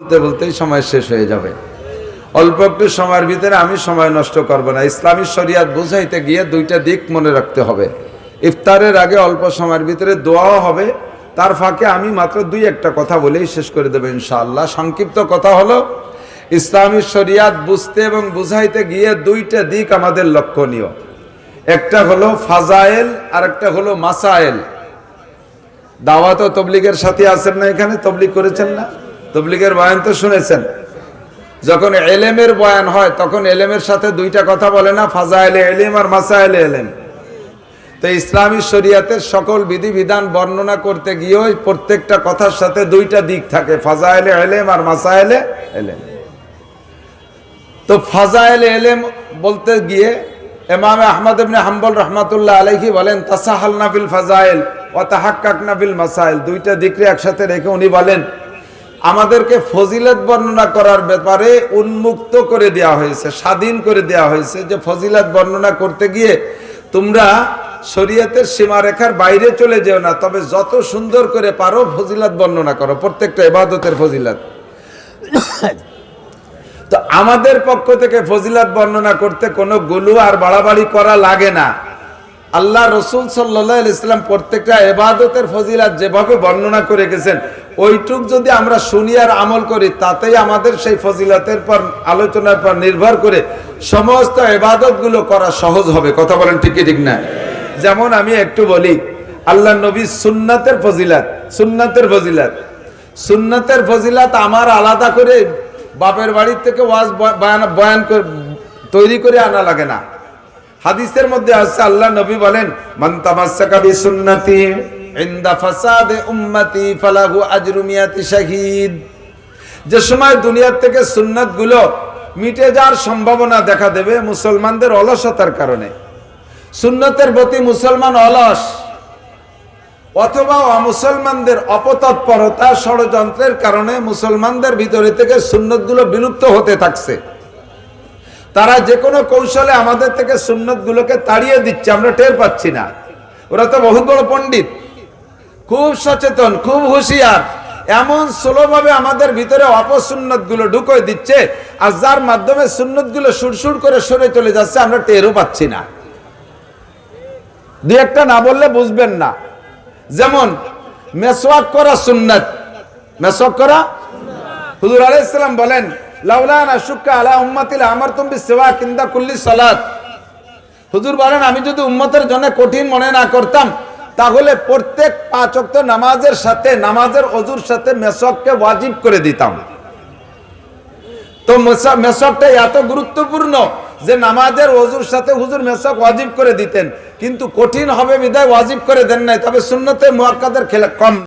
বলতে বলতেই সময় শেষ হয়ে যাবে। অল্প একটু সময়ের ভিতরে আমি সময় নষ্ট করব না। ইসলামী শরিয়াত বুঝাইতে গিয়ে দুইটা দিক মনে রাখতে হবে। ইফতারের আগে অল্প সময়ের ভিতরে দোয়াও হবে। তার ফাঁকে আমি মাত্র দুই একটা কথা বলেই শেষ করে দেবো ইনশাআল্লাহ। সংক্ষিপ্ত কথা হলো, ইসলামী শরিয়াত বুঝতে এবং বুঝাইতে গিয়ে দুইটা দিক আমাদের লক্ষণীয়। একটা হলো ফাজায়েল আর একটা হলো মাসায়েল। ও তবলিগের সাথে আছেন না এখানে? তবলিগ করেছেন না? তবলিগের বয়ান তো শুনেছেন। যখন এলেমের বয়ান হয়, তখন এলেমের সাথে দুইটা কথা বলে না ফাজাইলে এলিম আর মাসাইলে এলেম। তো ইসলামী শরিয়াতের সকল বিধিবিধান বর্ণনা করতে গিয়ে ওই প্রত্যেকটা কথার সাথে দুইটা দিক থাকে ফাজাইলে এলেম আর মাসাইলে এলেম। তো ফাজাইলে এলেম বলতে গিয়ে এমাম আহমদ ইবনে হাম্বল রহমাতুল্লাহ আলাইহি বলেন তাসাহাল নাফিল ফাজাইল ও তাহাক্কাক নাফিল মাসাইল। দুইটা দিকরে একসাথে রেখে উনি বলেন আমাদেরকে ফজিলত বর্ণনা করার ব্যাপারে উন্মুক্ত করে দেওয়া হয়েছে, স্বাধীন করে দেওয়া হয়েছে যে ফজিলত বর্ণনা করতে গিয়ে তোমরা শরীয়তের সীমারেখার বাইরে চলে যেও না, তবে যত সুন্দর করে পারো ফজিলত বর্ণনা করো, প্রত্যেকটা ইবাদতের ফজিলত। তো আমাদের পক্ষ থেকে ফজিলাত বর্ণনা করতে কোনো গুলু আর বাড়াবাড়ি করা লাগে না। আল্লাহ রসুল সাল্লাহ ইসলাম প্রত্যেকটা এবাদতের ফজিলাত যেভাবে বর্ণনা করে গেছেন ওইটুক যদি আমরা শুনি আর আমল করি, তাতেই আমাদের সেই ফজিলাতের পর, আলোচনার পর নির্ভর করে সমস্ত এবাদতগুলো করা সহজ হবে। কথা বলেন ঠিকই ঠিক না? যেমন আমি একটু বলি আল্লাহ নবী সুন্নাতের ফজিলাত সুন্নাতের ফজিলাত। সুন্নাতের ফজিলাত আমার আলাদা করে বাপের বাড়ির থেকে ওয়াজ বয়ান- তৈরি করে আনা লাগে না। হাদিসের মধ্যে আসছে আল্লাহ নবী বলেন, মান তামাসসাকা বিসুন্নতি ইনদা ফাসাদে উম্মতি ফালাহু আজরু মিয়াতি শাহিদ। যে সময় দুনিয়ার থেকে সুন্নাতগুলো মিটে যাওয়ার সম্ভাবনা দেখা দেবে মুসলমানদের অলসতার কারণে। সুন্নতের প্রতি মুসলমান অলস অথবা অমুসলমানদের অপতৎপরতা ষড়যন্ত্রের কারণে মুসলমানদের ভিতরে থেকে সুন্নতগুলো বিলুপ্ত হতে থাকছে। তারা যে কোনো কৌশলে আমাদের থেকে সুন্নতগুলোকে তাড়িয়ে দিচ্ছে, আমরা টের পাচ্ছি না। ওরা তো বহুত বড় পণ্ডিত। খুব সচেতন, খুব হুঁশিয়ার। এমন স্লোভাবে আমাদের ভিতরে অপসুন্নতগুলো ঢুকোয় দিচ্ছে আর যার মাধ্যমে সুন্নতগুলো সুরসুর করে সরে চলে যাচ্ছে, আমরা টেরও পাচ্ছি না। দুই একটা না বললে বুঝবেন না। যেমন, মেসওয়াক করা সুন্নত। মেসওয়াক করা? হুজুর আলাইহিস সালাম বলেন, লাউলা না শুক্কা আলা উম্মাতিল আমার তুমি সেবা কিন্দা কুল্লি সালাত। হুজুর বলেন, আমি যদি উম্মতের জন্য কঠিন মনে না করতাম তাহলে প্রত্যেক পাঁচ ওয়াক্ত নামাজের সাথে, নামাজের অজুর সাথে মেসককে ওয়াজিব করে দিতাম। তো মেসকটা এত গুরুত্বপূর্ণ যে নামাজের অজুর সাথে হুজুর মেসক ওয়াজিব করে দিতেন। কিন্তু কঠিন হবে বিদায় ওয়াজিব করে দেন নাই, তবে শূন্যতে মোয়াক্কাদের খেলে কম।